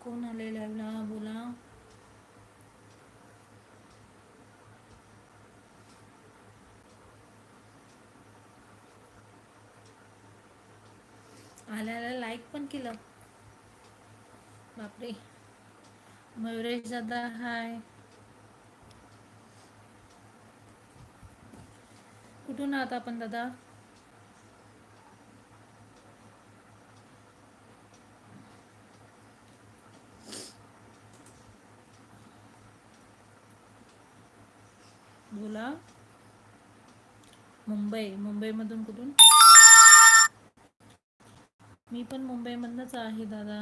कोण आले लाईव्हला बोला. आल्याला लाईक पण केलं. बापरे. मयुरेश दादा हाय कुठून आहात आपण दादा बोला मुंबई. मुंबईमधून कुठून? मी पण मुंबईमधनंच आहे दादा.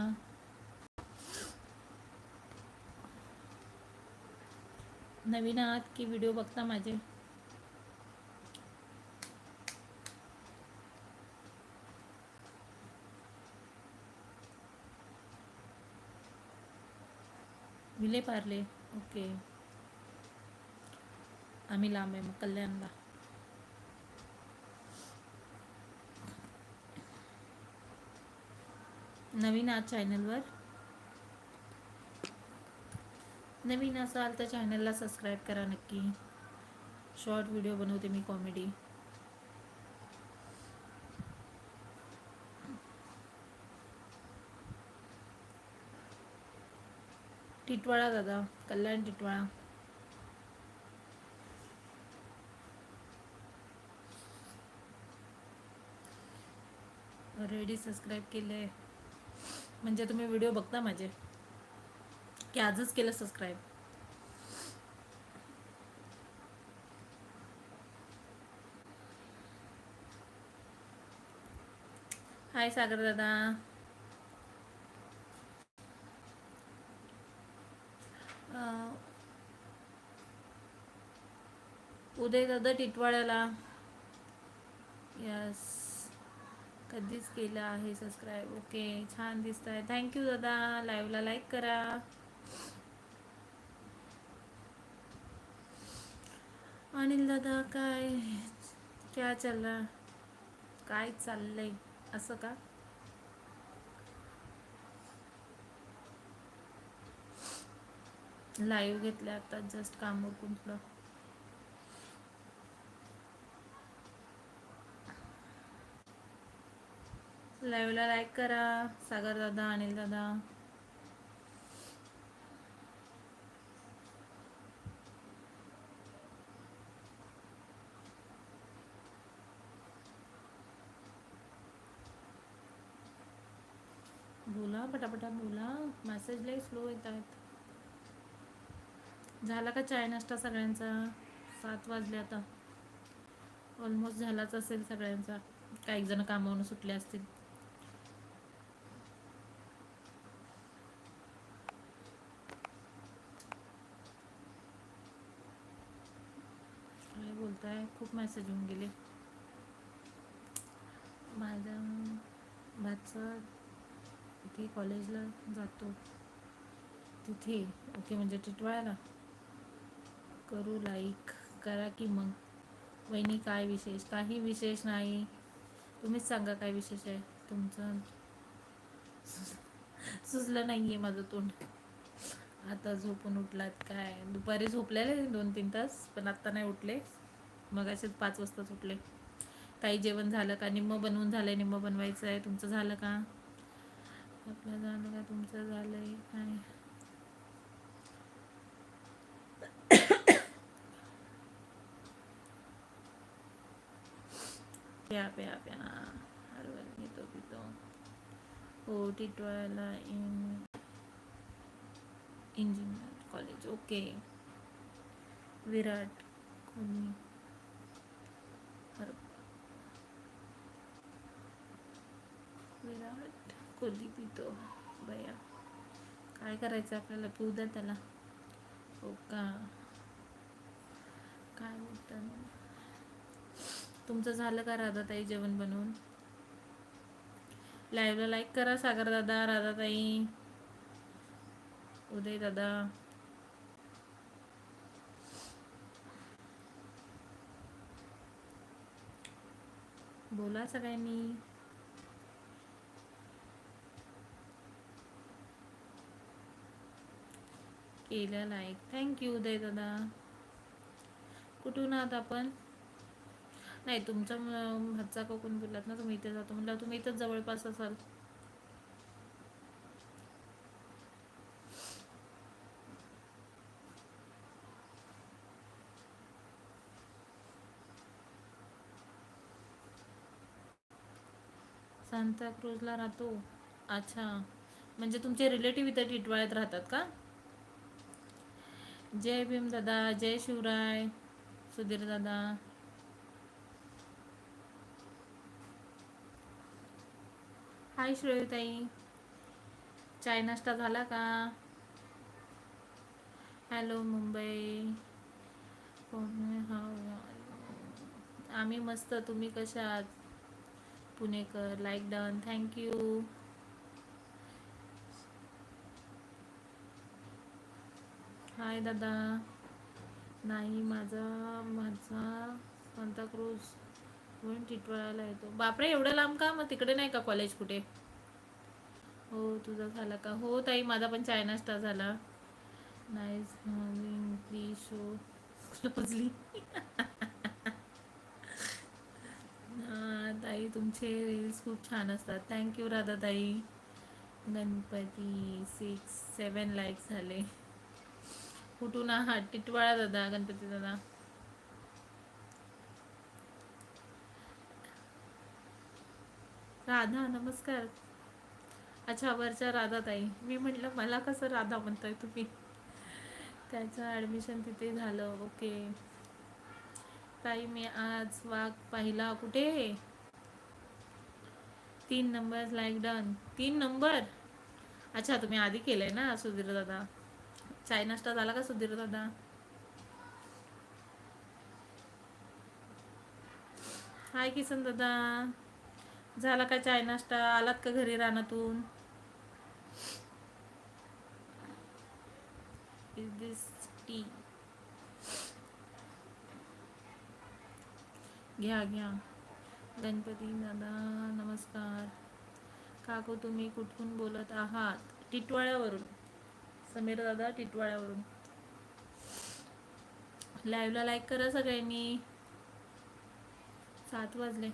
नवीन आहात की व्हिडिओ बघता माझे? विले पार्ले. ओके. आम्ही लांब आहे मग कल्याणला. नवीन आहात चॅनलवर नवीन असाल तर चॅनलला सबस्क्राईब करा नक्की. शॉर्ट व्हिडिओ बनवते मी कॉमेडी टिटवाळा दादा, कल्याण टिटवाळा. ऑलरेडी सबस्क्राईब केले म्हणजे तुम्ही व्हिडिओ बघता माझे. की आजच केलं सबस्क्राईब हाय सागर दादा. अं, उदय दादा टिटवाळ्याला यस कधीच केलं आहे सबस्क्राईब ओके छान दिसत आहे थँक्यू दादा. लाईव्हला लाईक करा. अनिल दादा काय क्या चल काय चाललंय? असं का? लाईव्ह घेतलं आता जस्ट काम उरकून लाईव्हला लाईक करा सागर दादा अनिल दादा. बोला पटापटा बोला. मेसेज लई स्लो येत आहेत झाला का चाय नाश्ता सगळ्यांचा? सात वाजले आता. ऑलमोस्ट झालाच असेल सगळ्यांचा. काही जण कामावरून सुटले असतील काय बोलताय खूप मेसेज येऊन गेले. माझ्या भाचा इथे कॉलेजला जातो. तिथे ओके म्हणजे टिटवाळ्याला. करू लाईक करा की मग. वहिनी काय विशेष? काही विशेष नाही. तुम्हीच सांगा काय विशेष आहे. तुमचं सुचलं नाही आहे माझं तोंड. आता झोपून उठलात काय? दुपारी झोपलेले दोन तीन तास पण आत्ता नाही उठले. मग असेच पाच वाजता सुटले काही जेवण झालं का? निम्म बनवून झालंय निम्म बनवायचं आहे. तुमचं झालं का? आपलं झालं का? तुमचं झालंय काय प्या प्या प्या. हरवल घेतो पितो हो टिटवायला in engineer college. Okay. Virat कोणी विराट कोहली पितो? बया काय करायचं आपल्याला? पिऊ द्या त्याला. हो का? काय म्हणतात तुमचं झालं का राधाताई जेवण बनवून? लाईव्हला लाईक करा सागर दादा राधाताई. उदय दादा. बोला सगळ्यांनी. केलं लाईक थँक्यू उदय दादा. कुठून आहात आपण? नाही तुमचा म- भाचा कोकण बोललात ना तुम्ही इथे जातो म्हटलं तुम्ही इथंच जवळपास असाल. सांताक्रूजला राहतो. अच्छा. म्हणजे तुमचे रिलेटिव्ह इथे टिटवाळ्यात राहतात का? जय भीम दादा जय शिवराय सुधीर दादा. हाय श्रेयताई. चाय नाश्ता झाला का? हॅलो मुंबई. हा आम्ही मस्त तुम्ही कशा आहात? पुणेकर like done thank you hi दादा. नाही माझा माझा सांताक्रूज म्हणून टिटवाळाला येतो. बापरे एवढं लांब का? मग तिकडे नाही का कॉलेज कुठे? हो तुझा झाला का? हो ताई माझा पण चाय नाश्ता झाला. नाईस प्लीज शो क्लोजली ताई तुमचे रील्स खूप छान असतात. थँक्यू राधा ताई गणपती सिक्स सेवन लाईक्स झाले. कुठून आहात? टिटवाळा दादा गणपती दादा. राधा नमस्कार. अच्छा वरच्या राधा ताई मी म्हटलं मला कसं राधा म्हणताय तुम्ही? त्याचं ॲडमिशन तिथे झालं. ओके ताई मी आज वाघ पाहिला. कुठे? तीन नंबर लाईक डन तीन नंबर? अच्छा तुम्ही आधी केलंय ना सुधीर दादा? चाय नाश्ता झाला का सुधीर दादा? हाय किसन दादा. झाला का चाय नाश्ता आलात का घरी रानातून? इज दिस टी घ्या घ्या. गणपती दादा नमस्कार. काकू तुम्ही कुठून बोलत आहात? टिटवाळ्यावरून. समीर दादा टिटवाळ्यावरून. लाईव्हला लाईक करा सगळ्यांनी. सात वाजले.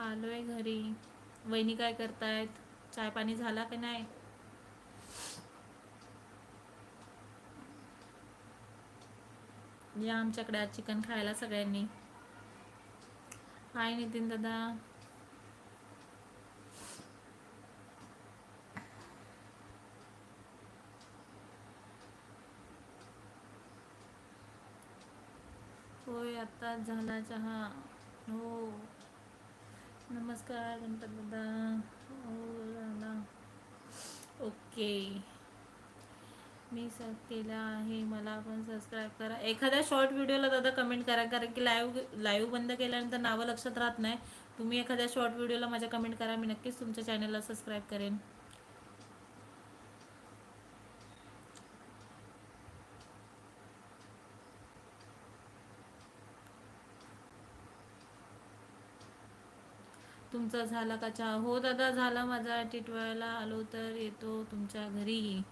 आलोय घरी. वहिनी काय करतायत? चाय पाणी झाला का नाही? या आमच्याकडे आज चिकन खायला सगळ्यांनी. हाय नितीन दादा होय आत्ताच झाला चहा. हो. नमस्कार गणपत दादा हो झाला. ओके. मी सब केला आहे. मला पण सबस्क्राईब करा. एखाद्या शॉर्ट व्हिडिओला दादा कमेंट करा. कारण की लाईव्ह लाईव्ह बंद केल्यानंतर नावं लक्षात राहत नाही. तुम्ही एखाद्या शॉर्ट व्हिडिओला माझ्या कमेंट करा. मी नक्कीच तुमच्या चॅनलला सबस्क्राईब करेन. तुमचा झाला का चहा? हो दादा झाला माझा. टिटवाळ्याला आलो तर येतो तुमच्या घरी.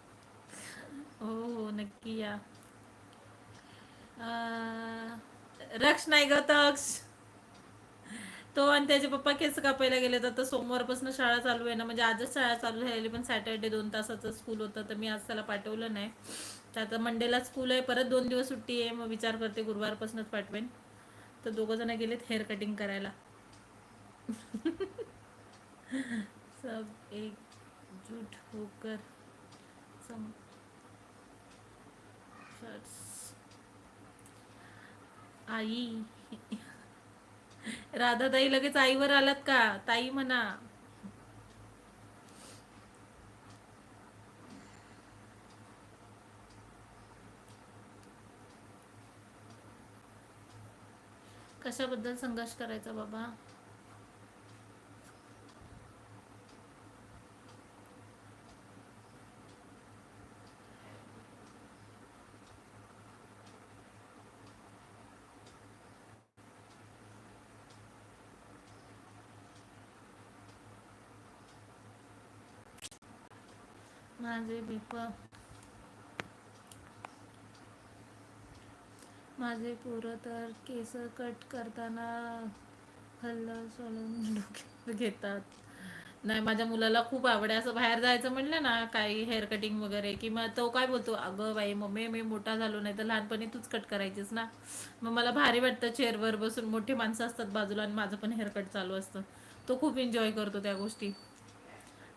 हो हो नक्की या. रक्ष नाही ग तक्ष. तो आणि त्याचे पप्पा केस कापायला गेले तर आता सोमवारपासून शाळा चालू आहे ना. म्हणजे आजच शाळा चालू झालेली पण सॅटर्डे दोन तासाचं स्कूल होतं तर मी आज त्याला पाठवलं नाही. तर आता मंडेला स्कूल आहे. परत दोन दिवस सुट्टी आहे. मग विचार करते गुरुवारपासूनच पाठवेन. तर दोघं जण गेलेत हेअर कटिंग करायला. सब एकजुट होकर सम आई. राधा ताई लगेच आईवर आलात का? ताई म्हणा. कशाबद्दल संघर्ष करायचा बाबा? माझे पेपर माझे पोरं तर केस कट करताना हल्ल सोलून घेतात. नाही माझ्या मुलाला खूप आवड. असं बाहेर जायचं म्हणलं ना काही हेअर कटिंग वगैरे की मग तो काय बोलतो अगं बाई मम्मी मी मोठा झालो नाही तर लहानपणी तूच कट करायचीस ना. मग मला भारी वाटतं चेअरवर बसून. मोठी माणसं असतात बाजूला आणि माझं पण हेअर कट चालू असतं. तो खूप एन्जॉय करतो त्या गोष्टी.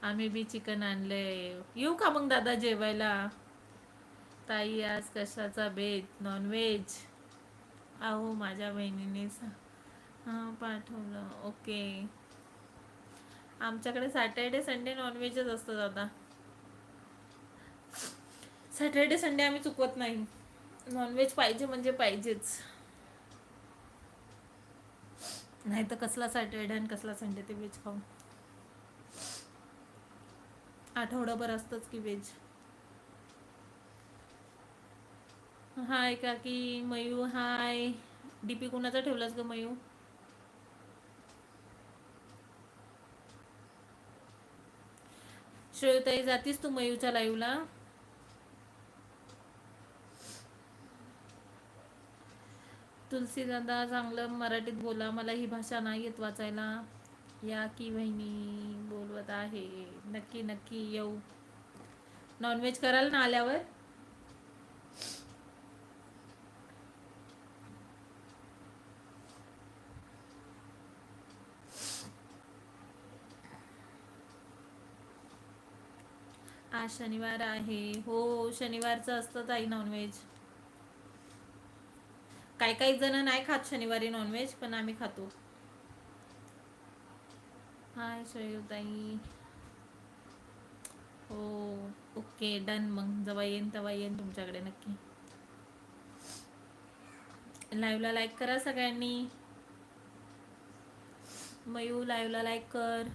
आम्ही बी चिकन आणलंय. येऊ का मग दादा जेवायला? ताई आज कशाचा बेत नॉनव्हेज अहो माझ्या बहिणीने पाठवलं. ओके. आमच्याकडे सॅटर्डे संडे नॉनव्हेजच असतं दादा. सॅटर्डे संडे आम्ही चुकवत नाही. नॉनव्हेज पाहिजे म्हणजे पाहिजेच. नाही तर कसला सॅटर्डे आणि कसला संडे ते व्हेज खाऊन आठवडाभर असतंच की व्हेज हाय काकी मयू हाय. डीपी कुणाचा ठेवलास ग मयू? श्रेयताई जातीस तू मयूच्या लाईव्हला तुलसी दादा चांगलं मराठीत बोला मला ही भाषा नाही येत वाचायला. या की बहिणी बोलवत आहे. नक्की नक्की येऊ. नॉनव्हेज कराल ना आल्यावर? आज शनिवार आहे. हो शनिवारचं असतं ताई नॉनव्हेज काही काही जण नाही खात शनिवारी नॉनव्हेज पण आम्ही खातो. हाय ताई हो ओके डन मग. जेव्हा येईन तेव्हा येईन तुमच्याकडे नक्की. लाईव्हला लाईक करा सगळ्यांनी. मयू लाईव्हला लाईक कर.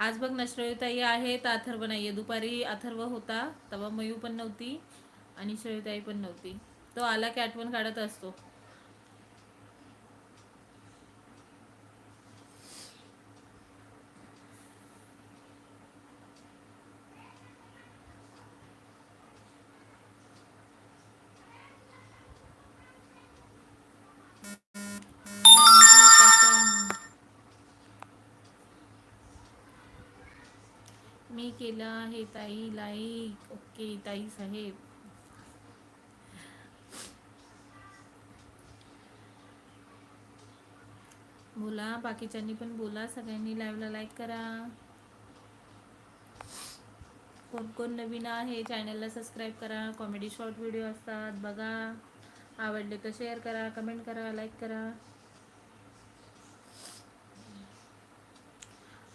आज बघ नश्रयुताई आहे तर अथर्व नाहीये. दुपारी अथर्व होता तेव्हा मयू पण नव्हती आणि श्रेयताई पण नव्हती. तो आला की आठवण काढत असतो. नाही केलं आहे ताई लाईक. ओके ताई साहेब. बोला बाकीच्यांनी पण बोला सगळ्यांनी लाईव्हला लाईक करा. कोण कोण नवीन आहे चॅनलला सबस्क्राईब करा. कॉमेडी शॉर्ट व्हिडिओ असतात बघा. आवडले तर शेअर करा कमेंट करा लाईक करा.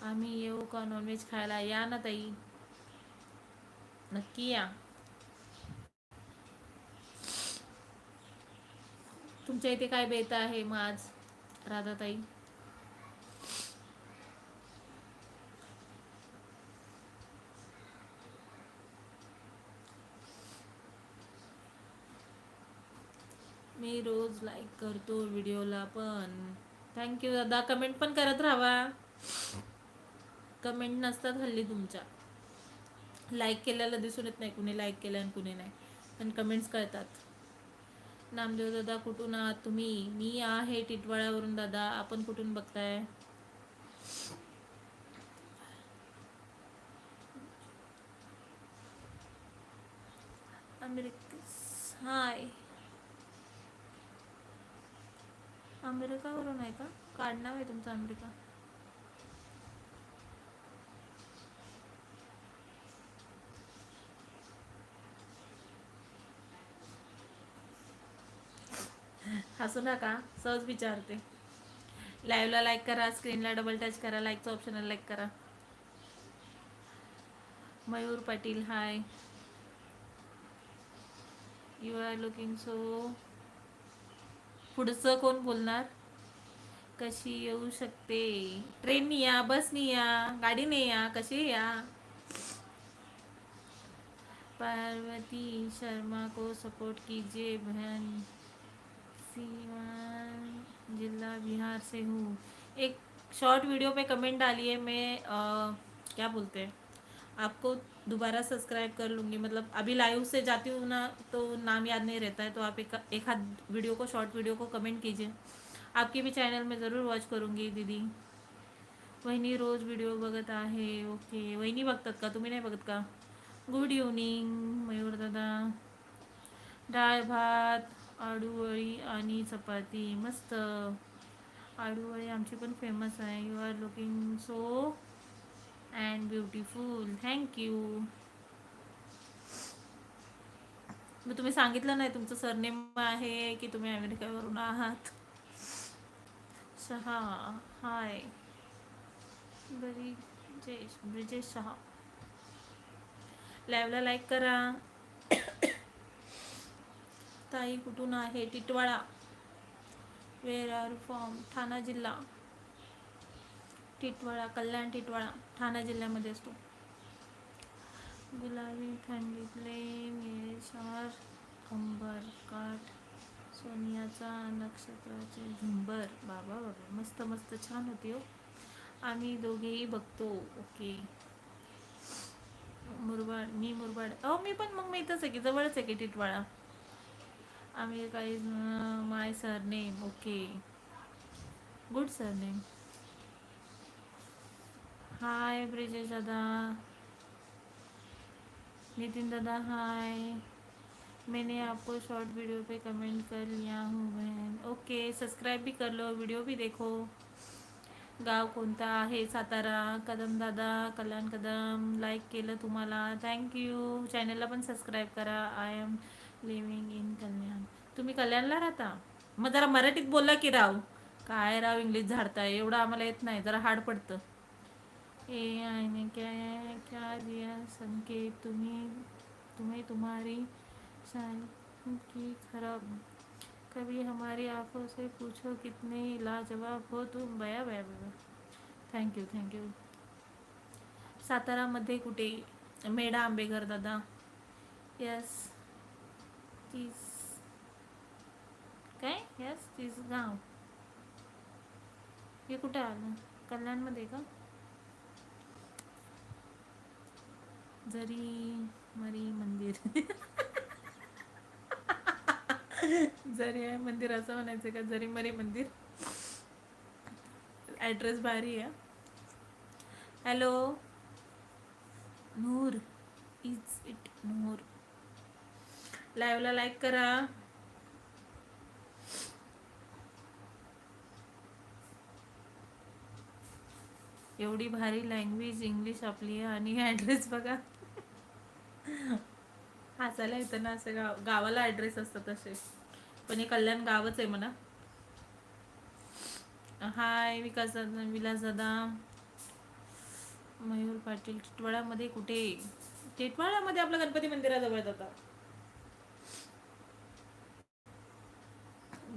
आम्ही येऊ का नॉनव्हेज खायला? या ना ताई. नक्की या. तुमच्या इथे काय बेत आहे मग आज राधाताई? मी रोज लाईक करतो व्हिडिओला पण. थँक्यू दादा. कमेंट पण करत राहावा कमेंट नसतात हल्ली तुमच्या. लाईक केल्याला दिसून येत नाही कुणी लाईक केलं आणि कुणी नाही. पण कमेंट्स कळतात. नामदेव दादा कुठून आहात तुम्ही? मी आहे टिटवाळ्यावरून दादा. आपण कुठून बघताय? अमेरिका हाय. अमेरिकावरून आहे का? काढणार आहे तुमचा अमेरिका. हसू नका सहज विचारते. लाईव्हला लाईक करा स्क्रीनला डबल टच करा लाईकचं ऑप्शनला लाईक करा. Mayur Patil hi you are looking so पुढचं कोण बोलणार? कशी येऊ शकते? ट्रेननी या बसनी या गाडीने या कशी या? पार्वती शर्मा को सपोर्ट कीजिए बहन. सीवान जिला बिहार से हूँ। एक शॉर्ट वीडियो पे कमेंट डालिए मैं आ, क्या बोलते हैं आपको दोबारा सब्सक्राइब कर लूँगी। मतलब अभी लाइव से जाती हूँ ना तो नाम याद नहीं रहता है तो आप एक एक हाथ वीडियो को शॉर्ट वीडियो को कमेंट कीजिए। आपके भी चैनल में ज़रूर वॉच करूँगी दीदी। वहिनी रोज व्हिडिओ बघत आहे ओके वहिनी बघतात का? तुम्ही नाही बघत का? गुड इव्हनिंग मयूर दादा। डाळ भात आडूवळी आणि चपाती मस्त. आडूवळी आमची पण फेमस आहे. You are looking so and beautiful thank you मग तुम्ही सांगितलं नाही तुमचं सरनेम आहे की तुम्ही अमेरिकेवरून आहात? शहा हाय ब्रिजेश ब्रिजेश शहा. लाईव्हला लाईक करा. ताई कुठून आहे? Titwala. Where are from Thane जिल्हा. टिटवाळा कल्याण टिटवाळा ठाणा जिल्ह्यामध्ये असतो. गुलाबी थंडीतले निळेशार अंबर काठ सोनियाचा नक्षत्राचे झुंबर. बाबा बाबा मस्त मस्त छान होती हो. आम्ही दोघेही बघतो. ओके. मुरबाड मी मुरबाड. अहो मी पण मग मी इथंच आहे की जवळच आहे की टिटवाळा? आम्ही काही my surname okay good surname hi Brijesh दादा नितिन दादा हाय मैंने आपको शॉर्ट वीडियो पे कमेंट कर लिया हूँ, बहन. ओके सब्सक्राइब भी कर लो वीडियो भी देखो. गाव कोणता आहे? सातारा, कदम दादा, कल्याण कदम. लाइक लाईक केलं तुम्हाला. थँक्यू चॅनलला पण सबस्क्राईब करा. I am living in Kalyan. तुम्ही कल्याणला राहता? मग जरा मराठीत बोलला की राव. काय राव इंग्लिश झाडताय? एवढं आम्हाला येत नाही. जरा हार्ड पडतं. ए आईने क्या क्या दिया संकेत तुम्ही? तुम्हें तुम्हारी की खराब. कभी हमारी आंखों से पूछो कितने लाजवाब हो तुम. बया बया बया थँक्यू थँक्यू सातारामध्ये कुठे? मेढा आंबेकर दादा. यस तीस. काय? यस तीस गाव. हे कुठे आलं कल्याणमध्ये का? जरी मरी मंदिर. जरी आहे मंदिर असं म्हणायचं का? जरी मरी मंदिर. ॲड्रेस भारी आहे. Hello Noor is it Noor लाईव्हला लाईक करा. एवढी भारी लँग्वेज इंग्लिश आपली आहे आणि ॲड्रेस बघा. हसायला येतं ना असं गाव गावाला ॲड्रेस असतात तसे पण हे कल्याण गावच आहे म्हणा. हाय विकास दादा विलास दादा. मयूर पाटील टिटवाळ्यामध्ये कुठे? टिटवाळ्यामध्ये आपलं गणपती मंदिराजवळ जातात.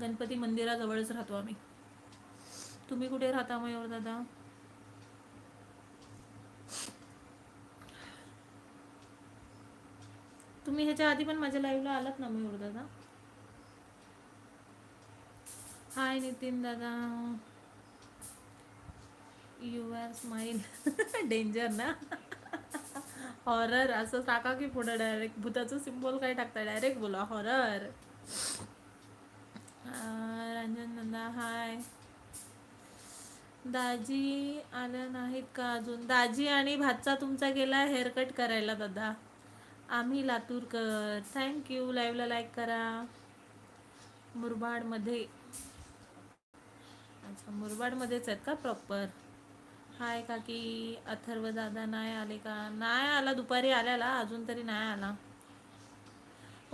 गणपती मंदिराजवळच राहतो आम्ही. तुम्ही कुठे राहता मयूर दादा? तुम्ही ह्याच्या आधी पण माझ्या लाईव्हला आलात ना मयूर दादा? हाय नितीन दादा. यू आर स्माईल डेंजर ना? हॉरर असं टाका की पुढं डायरेक्ट भूताचं सिम्बॉल काय टाकता डायरेक्ट बोला. हॉरर रंजन दादा हाय. दाजी आल्या नाहीत का अजून? दाजी आणि भातचा तुमचा गेला हेअरकट करायला दादा. आम्ही लातूरकर. थँक्यू लाईव्हला लाईक करा. मुरबाडमध्ये. अच्छा मुरबाडमध्येच आहेत का प्रॉपर हाय काकी. अथर्व दादा नाही आले का? नाही आला. दुपारी आल्याला. अजून तरी नाही आला.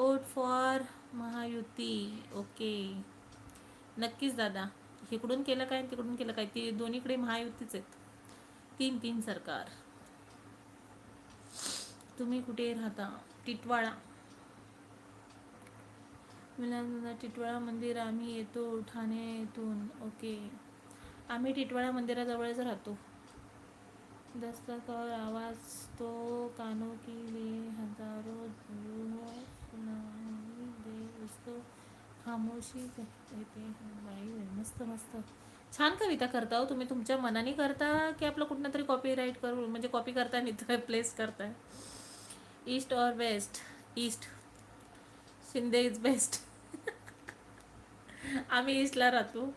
Vote for Mahayuti okay. नक्कीच दादा. इकडून केलं काय तिकडून केलं काय? ती दोन्हीकडे महायुतीच आहेत. तीन तीन सरकार. तुम्ही कुठे राहता? टिटवाळा. विलासदादा टिटवाळा मंदिर आम्ही येतो ठाण्यातून ओके. आम्ही टिटवाळा मंदिराजवळच राहतो. दस्तक आवाज तो कानो की लिए मस्त खामोशी कहते बाई मस्त मस्त. छान कविता करता हो तुम्ही. तुमच्या मनाने करता की आपलं कुठनं तरी कॉपीराईट करू? म्हणजे कॉपी करता नाही प्लेस करताय? ईस्ट और west east Shinde is best आम्ही ईस्टला राहतो.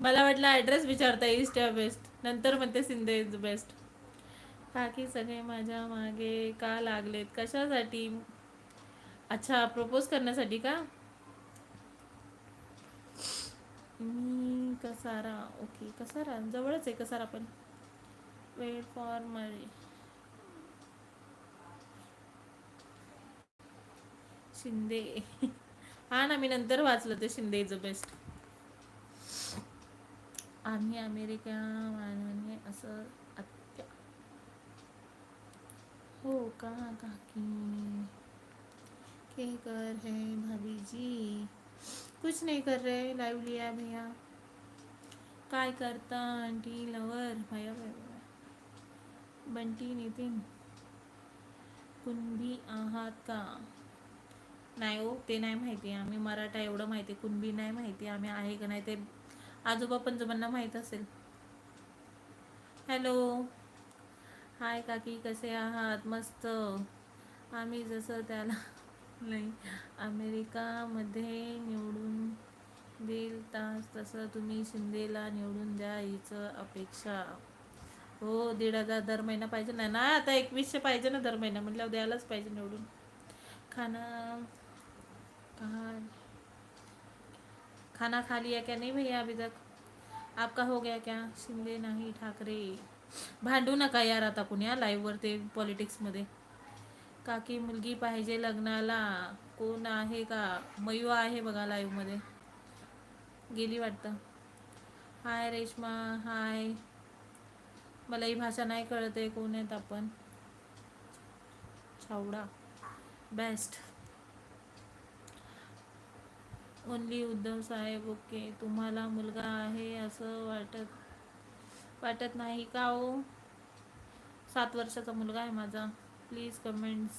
मला वाटलं ॲड्रेस विचारता ईस्ट या बेस्ट नंतर म्हणते शिंदे इज बेस्ट काकी सगळे माझ्या मागे का लागलेत? कशासाठी? अच्छा प्रपोज करण्यासाठी का? मी कसारा. ओके कसारा. जवळच आहे कसारा पण. वेट फॉर मरी शिंदे. हा ना मी नंतर वाचलं ते शिंदे इज बेस्ट आम्ही अमेरिका मानवाने असं आत्या हो का काकी? के कर है भाभी जी। कुछ नहीं कर रहे लाइव लिया भैया। काय करता आंटी लवर? भैया भैया बंटी नितीन कुणबी आहात का? नाही हो ते नाही माहिती आम्ही. मराठा एवढं माहिती कुणबी नाही माहिती आम्ही आहे का नाही ते आजोबा पंजोबांना माहीत असेल. हॅलो. हाय काकी कसे आहात? मस्त. आम्ही जसं त्याला नाही. अमेरिकामध्ये निवडून देईल तास तसं तुम्ही शिंदेला निवडून द्या हीचं अपेक्षा. हो दीड हजार दर महिना पाहिजे. ना ना आता एकवीसशे पाहिजे ना दर महिना. म्हटल्यावर द्यायलाच पाहिजे निवडून. खाना कहा खाना खा लिया क्या? नहीं भैया अभी तक. आपका हो गया क्या? शिंदे नाही ठाकरे. भांडू नका यार आता कुणी लाईव्हवर ते पॉलिटिक्समध्ये काकी मुलगी पाहिजे लग्नाला. कोण आहे का? मयू आहे बघा लाईव्हमध्ये गेली वाटतं. हाय रेश्मा हाय मला ही भाषा नाही कळत आहे कोण आहेत आपण? छावडा. बेस्ट ओनली उद्धव साहेब ओके तुम्हाला मुलगा आहे असं वाटत वाटत नाही का हो? सात वर्षाचा मुलगा आहे माझा. प्लीज कमेंट्स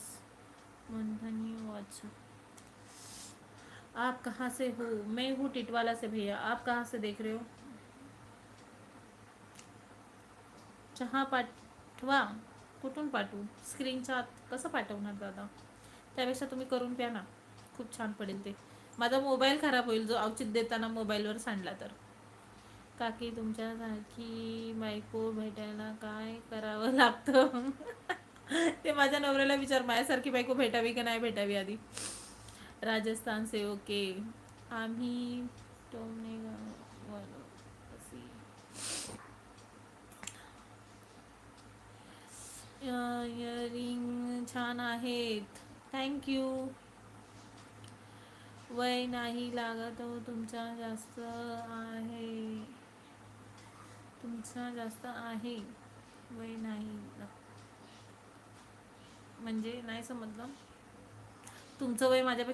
मंथनी वॉच आप कहाँ से हो? मैं हूँ टिटवाला से भैया। आप कहाँ से देख रहे हो? चहा पाठवा कुठून पाठवू? स्क्रीनशॉट कसं पाठवणार दादा? त्यापेक्षा तुम्ही करून प्या ना. खूप छान पडेल ते. माझा मोबाईल खराब होईल जो औचित देताना मोबाईलवर सांडला तर. काकी तुमच्यासारखी बायको भेटायला काय करावं लागतं? ते माझ्या नवऱ्याला विचार माझ्यासारखी बायको भेटावी का नाही भेटावी आधी? राजस्थान से ओके. आम्ही इयरिंग छान आहेत. थँक्यू वय नाही लागत हो तुमचा जास्त आहे. तुमचा जास्त आहे. वय नाही म्हणजे नाही समजलं. तुमचं वय माझ्यापेक्षा